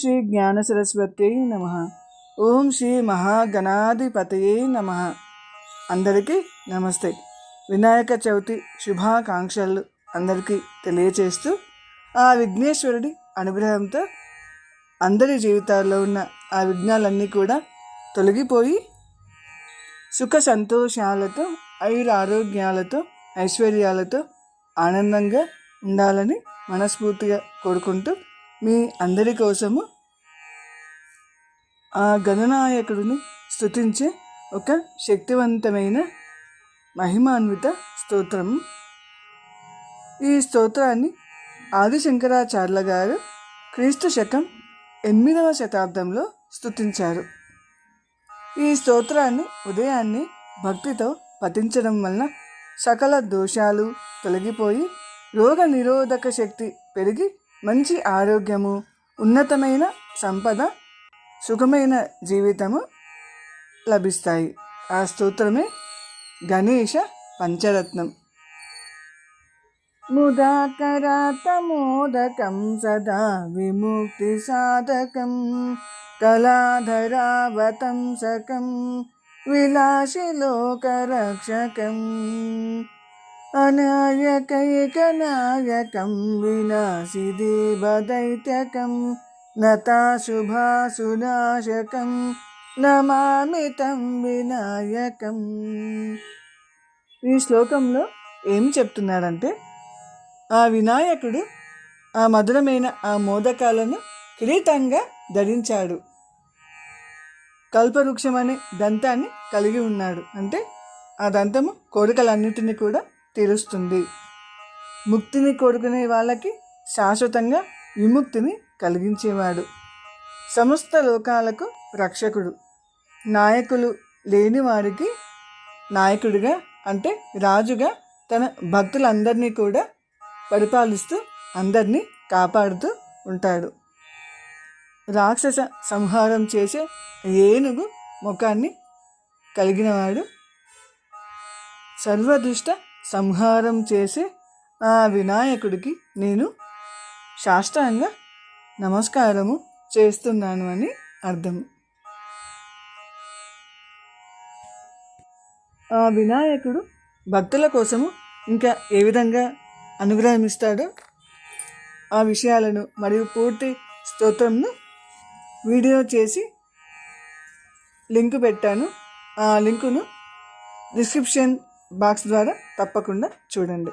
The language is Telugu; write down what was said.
శ్రీ జ్ఞాన సరస్వతి నమ. ఓం శ్రీ మహాగణాధిపతయే నమ. అందరికీ నమస్తే. వినాయక చవితి శుభాకాంక్షలు అందరికీ తెలియచేస్తూ ఆ విఘ్నేశ్వరుడి అనుగ్రహంతో అందరి జీవితాల్లో ఉన్న ఆ విఘ్నాలన్నీ కూడా తొలగిపోయి సుఖ సంతోషాలతో ఐరు ఆరోగ్యాలతో ఐశ్వర్యాలతో ఆనందంగా ఉండాలని మనస్ఫూర్తిగా కోరుకుంటూ మీ అందరి కోసము ఆ గణనాయకుడిని స్థుతించే ఒక శక్తివంతమైన మహిమాన్విత స్తోత్రం. ఈ స్తోత్రాన్ని ఆదిశంకరాచార్యుల గారు క్రీస్తు శకం ఎనిమిదవ శతాబ్దంలో స్థుతించారు ఈ స్తోత్రాన్ని ఉదయాన్నే భక్తితో పఠించడం వలన సకల దోషాలు తొలగిపోయి రోగ నిరోధక శక్తి పెరిగి మంచి ఆరోగ్యము ఉన్నతమైన సంపద సుఖమైన జీవితము లభిస్తాయి. ఆ స్తోత్రమే గణేష పంచరత్నం. ముదాకరాతమోదకం సదా విముక్తి సాధకం కళాధరావతంసకం విలాసిలోకరక్షకం. అనాయకైకనాయకం వినాశిదేవదైత్యకం నతాశుభాసునాశకం నమామి తం వినాయకం. ఈ శ్లోకంలో ఏం చెప్తున్నాడంటే ఆ వినాయకుడు ఆ మధురమైన ఆ మోదకాలను కిరీటంగా ధరించాడు. కల్పవృక్షం అనే దంతాన్ని కలిగి ఉన్నాడు. అంటే ఆ దంతము కోరికలన్నిటినీ కూడా తీరుస్తుంది ముక్తిని కోరుకునే వాళ్ళకి శాశ్వతంగా విముక్తిని కలిగించేవాడు. సమస్త లోకాలకు రక్షకుడు. నాయకులు లేని వారికి నాయకుడిగా అంటే రాజుగా తన భక్తులందరినీ కూడా పరిపాలిస్తూ అందరినీ కాపాడుతూ ఉంటాడు. రాక్షస సంహారం చేసే ఏనుగు ముఖాన్ని కలిగినవాడు. సర్వదుష్ట సంహారం చేసే ఆ వినాయకుడికి నేను సాష్టాంగ నమస్కారము చేస్తున్నాను అని అర్థం. ఆ వినాయకుడు భక్తుల కోసము ఇంకా ఏ విధంగా అనుగ్రహమిస్తాడో ఆ విషయాలను మరియు పూర్తి స్తోత్రంను వీడియో చేసి లింక్ పెట్టాను. ఆ లింకును డిస్క్రిప్షన్ బాక్స్ ద్వారా తప్పకుండా చూడండి.